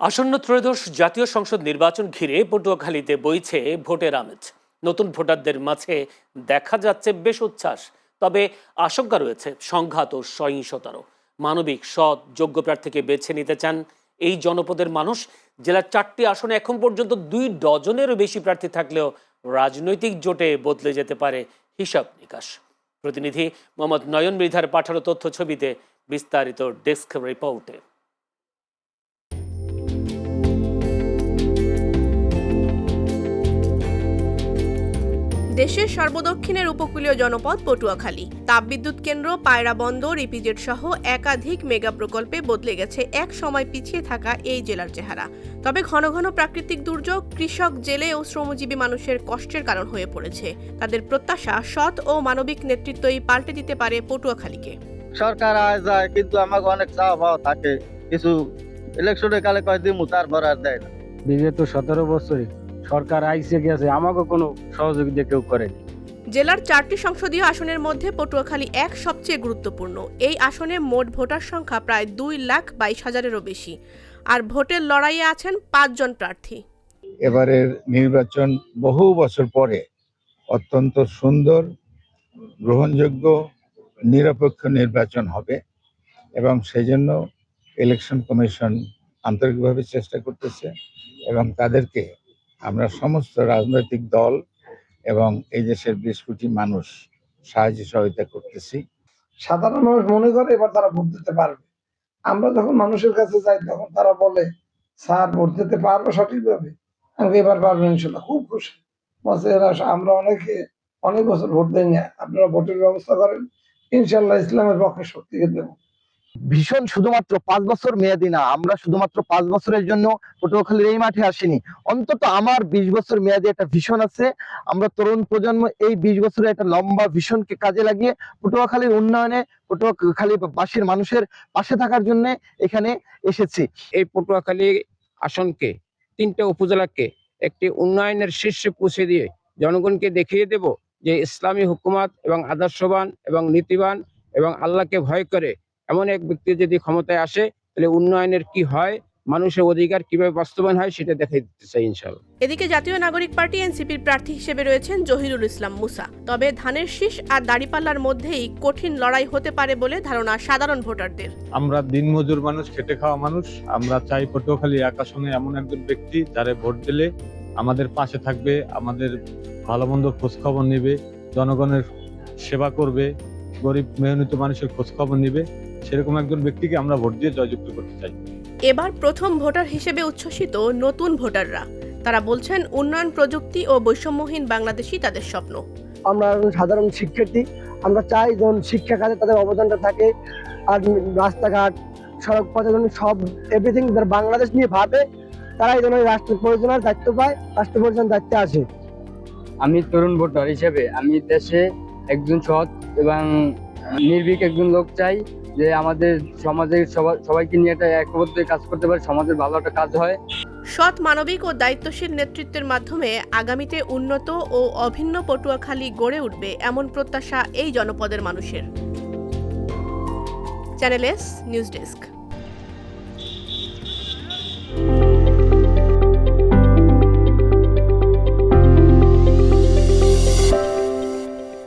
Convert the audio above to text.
আসন্ন ত্রয়োদশ জাতীয় সংসদ নির্বাচন ঘিরে পটুয়াখালীতে বইছে ভোটের আমেজ। নতুন ভোটারদের মাঝে দেখা যাচ্ছে বেশ উচ্ছ্বাস, তবে আশঙ্কা রয়েছে সংঘাত ও সহিংসতারও। মানবিক সৎ, যোগ্য প্রার্থীকে বেছে নিতে চান এই জনপদের মানুষ। জেলার চারটি আসনে এখন পর্যন্ত দুই ডজনেরও বেশি প্রার্থী থাকলেও রাজনৈতিক জোটে বদলে যেতে পারে হিসাব নিকাশ। প্রতিনিধি মোহাম্মদ নয়ন মৃধার পাঠানো তথ্য ছবিতে বিস্তারিত ডেস্ক রিপোর্টে। দেশের সর্বদক্ষিণের উপকূলীয় জনপদ পটুয়াখালী। তাপবিদ্যুৎ কেন্দ্র পায়রা বন্দর ইপিজেড সহ একাধিক মেগা প্রকল্পে বদলে গেছে এক সময় পিছিয়ে থাকা এই জেলার চেহারা। তবে ঘন ঘন প্রাকৃতিক দুর্যোগ কৃষক জেলে ও শ্রমজীবী মানুষের কষ্টের কারণ হয়ে পড়েছে। তাদের প্রত্যাশা সৎ ও মানবিক নেতৃত্বই পাল্টে দিতে পারে পটুয়াখালীকে। সরকার আয় যায় কিন্তু আমাকে অনেক চাওয়া পাওয়া থাকে। কিছু ইলেকশনের কালে কয় দিমু তারপর আর দেয় না। বিগত সতেরো বছরে সরকার আইসে গেছে আমাকে কোনো সহযোগিতা কেউ করেনি। জেলার চারটি সংসদীয় আসনের মধ্যে পটুয়াখালী এক সবচেয়ে গুরুত্বপূর্ণ। এই আসনে মোট ভোটার সংখ্যা প্রায় দুই লাখ বাইশ হাজারেরও বেশি। আর ভোটের লড়াইয়ে আছেন পাঁচজন প্রার্থী। এবারের নির্বাচন বহু বছর পরে অত্যন্ত সুন্দর গ্রহণযোগ্য নিরপেক্ষ নির্বাচন হবে এবং সেই জন্য ইলেকশন কমিশন আন্তরিকভাবে চেষ্টা করতেছে এবং তাদেরকে আমরা সমস্ত রাজনৈতিক দল এবং এই দেশের বিশ কোটি মানুষ সাহায্য সহায়তা করতেছি। সাধারণ মানুষ মনে করে এবার তারা ভোট দিতে পারবে। আমরা যখন মানুষের কাছে যাই, তখন তারা বলে, স্যার, ভোট দিতে পারব সঠিকভাবে? আমি এবার পারবেন ইনশাল্লাহ। খুব খুশি। আমরা অনেকে অনেক বছর ভোট দেই না আপনারা ভোটের ব্যবস্থা করেন। ইনশাল্লাহ ইসলামের পক্ষে শক্তিকে দেবো। ভীষণ শুধুমাত্র পাঁচ বছর মেয়াদি না, আমরা শুধুমাত্র পাঁচ বছরের জন্য পটুয়াখালীর এই মাঠে আসিনি। অন্তত আমার বিশ বছর মেয়াদি একটা ভীষণ আছে। আমরা তরুণ প্রজন্ম এই বিশ বছরের একটা লম্বা ভীষণকে কাজে লাগিয়ে পটুয়াখালীর উন্নয়নে পটুয়াখালী বাসীর মানুষের পাশে থাকার জন্য এখানে এসেছি। এই পটুয়াখালী আসনকে, তিনটা উপজেলাকে একটি উন্নয়নের শীর্ষে পৌঁছে দিয়ে জনগণকে দেখিয়ে দেব যে ইসলামী হুকুমাত এবং আদর্শবান এবং নীতিবান এবং আল্লাহকে ভয় করে এমন এক ব্যক্তি যদি ক্ষমতায় আসে তাহলে উন্নয়নের কি হয়? মানুষের অধিকার কীভাবে বাস্তবায়ন হয় সেটা দেখাই দিতে চাই ইনশাল্লাহ এদিকে জাতীয় নাগরিক পার্টি এনসিপির প্রার্থী হিসেবে রয়েছেন জহিরুল ইসলাম মুসা। তবে ধানের শীষ আর দাড়িপাল্লার মধ্যেই কঠিন লড়াই হতে পারে বলে ধারণা সাধারণ ভোটারদের। আমরা দিনমজুর মানুষ খেটে খাওয়া মানুষ। আমরা চাই পটুয়াখালী আকাশনে এমন একজন ব্যক্তি যারে ভোট দিলে আমাদের পাশে থাকবে আমাদের ভালো মন্দ খোঁজ খবর নেবে জনগণের সেবা করবে গরিব মেহনত মানুষের খোঁজ খবর নেবে সেরকম একজন ব্যক্তিকে আমরা ভোট দিয়ে জয়যুক্ত করতে চাই। এবার প্রথম ভোটার হিসেবে উচ্ছ্বসিত নতুন ভোটাররা। তারা বলছেন উন্নয়ন প্রযুক্তি ও বৈষম্যহীন বাংলাদেশই তাদের স্বপ্ন। আমরা সাধারণ শিক্ষার্থী। আমরা চাই যেমন শিক্ষা খাতে তাদের অবদানটা থাকে আর রাস্তাঘাট সড়ক পথে যেন সব এভরিথিং বাংলাদেশ নিয়ে ভাবে তারাই যেন রাষ্ট্র পরিচালনার দায়িত্ব পায় রাষ্ট্র পরিচালনার দায়িত্বে আসে। আমি তরুণ ভোটার হিসেবে আমি দেশে একজন সৎ এবং নির্ভীক একজন লোক চাই যে আমাদের সমাজের সবাই- সবাইকে নিয়ে একটা একবদ্ধ কাজ করতে পারে, সমাজের ভালো একটা কাজ হয়। সৎ মানবিক ও দায়িত্বশীল নেতৃত্বের মাধ্যমে আগামীতে উন্নত ও অভিন্ন পটুয়াখালী গড়ে উঠবে এমন প্রত্যাশা এই জনপদের মানুষের। Channel S, news desk.